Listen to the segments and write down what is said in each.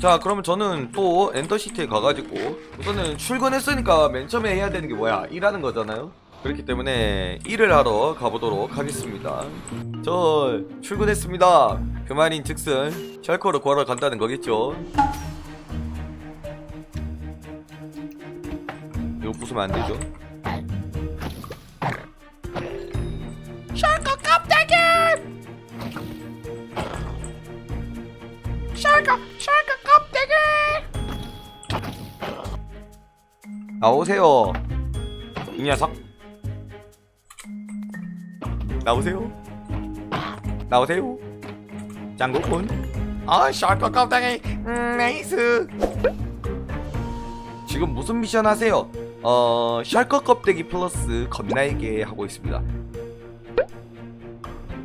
자 그러면 저는 또 엔더시티에 가가지고 우선은 출근했으니까 맨 처음에 해야 되는 게 뭐야? 일하는 거잖아요. 그렇기 때문에 일을 하러 가보도록 하겠습니다. 저 출근했습니다. 그 말인 즉슨 셜커를 구하러 간다는 거겠죠? 이거 부수면 안 되죠 나오세요. 이 녀석. 나오세요. 나오세요. 짱구군. 어, 셜커 껍데기, 음, 네이스. 지금 무슨 미션 하세요? 어 셜커 껍데기 플러스 겁나에게 하고 있습니다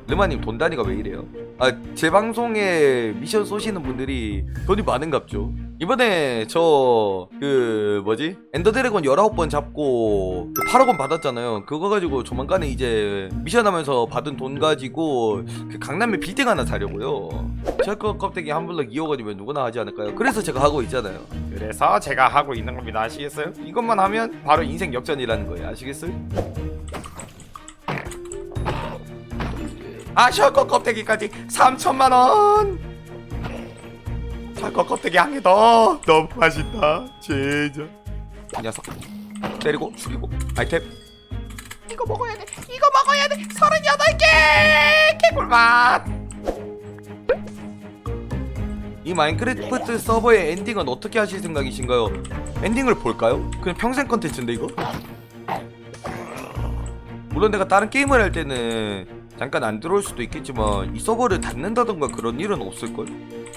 르마님 돈 단위가 왜 이래요? 아 제 방송에 미션 쏘시는 분들이 돈이 많은갑죠 이번에 저 그 뭐지 엔더 드래곤 19번 잡고 그 8억 원 받았잖아요 그거 가지고 조만간에 이제 미션 하면서 받은 돈 가지고 그 강남에 빌딩 하나 사려고요 셜커 껍데기 한 블럭 이어가지면 누구나 하지 않을까요? 그래서 제가 하고 있잖아요 그래서 제가 하고 있는 겁니다. 아시겠어요? 이것만 하면 바로 인생 역전이라는 거예요. 아시겠어요? 아, 셜커 껍데기까지 3천만 원. 셜커 껍데기 한 개 더. 너무 맛있다. 진짜. 이 녀석 때리고 죽이고 아이템 이거 먹어야 돼. 이거 먹어야 돼. 38개. 개꿀맛. 이 마인크래프트 서버의 엔딩은 어떻게 하실 생각이신가요? 엔딩을 볼까요? 그냥 평생 컨텐츠인데 이거? 물론 내가 다른 게임을 할 때는 잠깐 안 들어올 수도 있겠지만 이 서버를 닫는다던가 그런 일은 없을걸?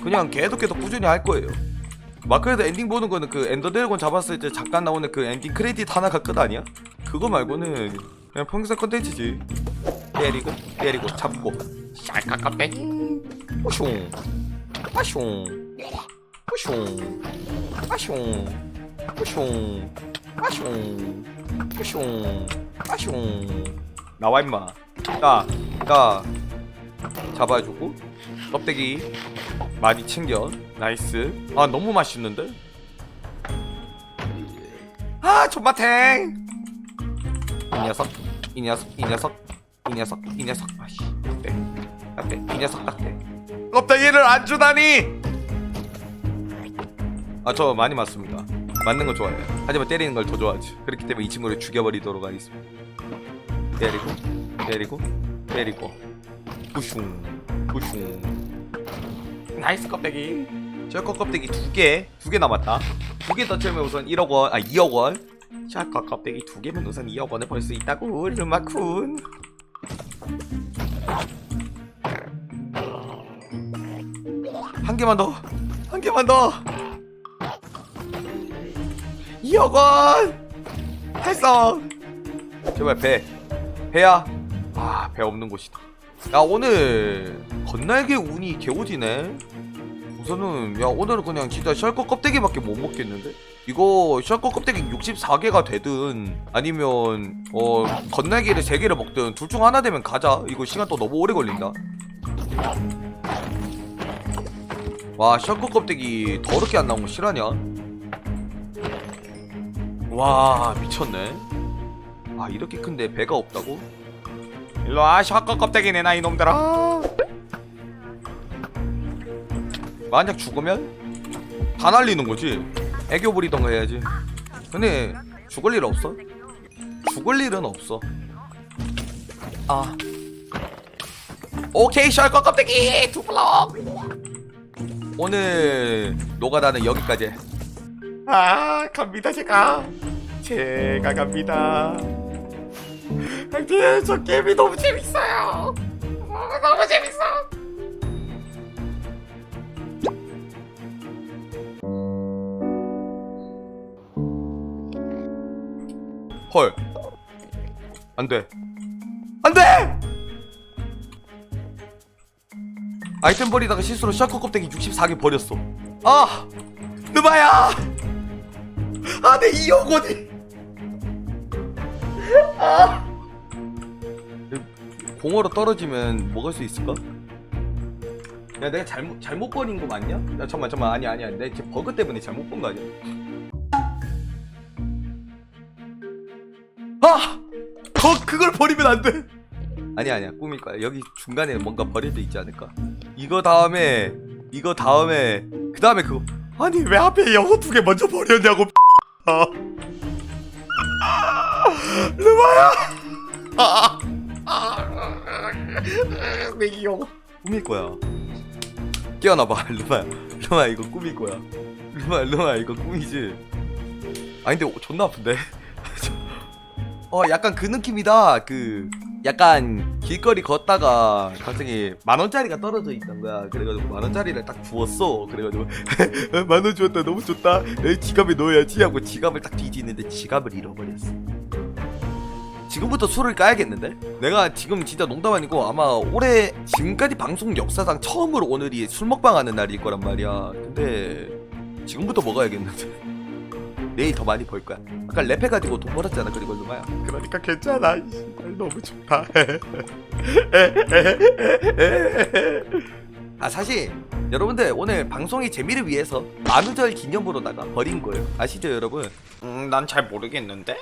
그냥 계속 계속 꾸준히 할 거예요. 마크에도 엔딩 보는 거는 그 엔더 드래곤 잡았을 때 잠깐 나오는 그 엔딩 크레딧 하나가 끝 아니야? 그거 말고는 그냥 평생 컨텐츠지. 때리고 때리고 잡고. 껍데기. 뿌숑 빠숑 뿌숑 빠숑 뿌숑 빠숑 뿌숑 빠숑 나와 임마. 야 야 잡아주고 껍데기 많이 챙겨. 나이스. 아 너무 맛있는데? 아 존맛탱! 이 녀석 이 녀석 이 녀석 이 녀석 이 녀석. 아씨 딱대 딱대 이 녀석 딱대. 껍데기를 안 주다니! 아 저 많이 맞습니다. 맞는 거 좋아해요. 하지만 때리는 걸 더 좋아하지. 그렇기 때문에 이 친구를 죽여버리도록 하겠습니다. 때리고 때리고 때리고 부슝 부슝 나이스 껍데기. 셜커 껍데기 두개두 개 남았다 두 개 더 채우면 우선 1억 원 아 2억 원 셜커 껍데기 두 개면 우선 2억 원을 벌 수 있다고 르마쿤. 한 개만 더. 한 개만 더. 2억 원. 달성. 제발 배. 배야. 아, 배 없는 곳이다. 야, 오늘 건날개 운이 개오지네. 우선은 야, 오늘은 그냥 진짜 셜커 껍데기밖에 못 먹겠는데. 이거 셜커 껍데기 64개가 되든 아니면 어 건날개를 3개를 먹든 둘 중 하나 되면 가자. 이거 시간 또 너무 오래 걸린다. 와 셔커 껍데기 더럽게 안 나온 거 실화냐? 와 미쳤네 아 이렇게 큰데 배가 없다고? 일로 와 셜커 껍데기 내놔 이놈들아. 만약 죽으면 다 날리는 거지. 애교 부리던가 해야지. 근데 죽을 일 없어? 죽을 일은 없어. 아. 오케이 셔커 껍데기. 두 블럭. 오늘 노가다는 여기까지 아 갑니다 제가. 제가 갑니다 하여튼 저 게임이 너무 재밌어요 어, 너무 재밌어 헐. 안 돼. 안 돼! 아이템 버리다가 실수로 샤커 껍데기 64개 버렸어. 아! 누마야! 아, 내 2억 원이! 아! 공으로 떨어지면 먹을 수 있을까? 야 내가 잘못 잘못 버린 거 맞냐? 야 잠만 잠만 아니 아니야 내 지금 버그 때문에 잘못 본 거 아니야? 아! 거 그걸 버리면 안 돼. 아니 아니야 꿈일 거야. 여기 중간에 뭔가 버려져 있지 않을까? 이거 다음에 이거 다음에 그 다음에 그거 아니 왜 앞에 이거 두개 먼저 버렸냐고. 아. 루마야. 아. 형 꿈일 거야. 깨어나봐, 루마야. 루마야, 이거 꿈일 거야. 루마야, 루마야, 이거 꿈이지. 아, 근데 존나 아픈데? 어, 약간 그 느낌이다. 그, 약간 길거리 걷다가 갑자기 만 원짜리가 떨어져 있던 거야. 그래가지고 만 원짜리를 딱 주웠어. 그래가지고 만 원 주었다, 너무 좋다. 내 지갑에 넣어야지 하고 지갑을 딱 뒤지는데 지갑을 잃어버렸어. 지금부터 술을 까야겠는데? 내가 지금 진짜 농담 아니고 아마 올해 지금까지 방송 역사상 처음으로 오늘이 술 먹방 하는 날일 거란 말이야. 근데 지금부터 먹어야겠는데. 내일 더 많이 벌 거야. 아까 랩해 가지고 돈 벌었잖아. 그리고 루마야. 그러니까 괜찮아 너무 좋다 아 사실 여러분들 오늘 방송의 재미를 위해서 만우절 기념으로다가 버린 거예요. 아시죠 여러분? 음 난 잘 모르겠는데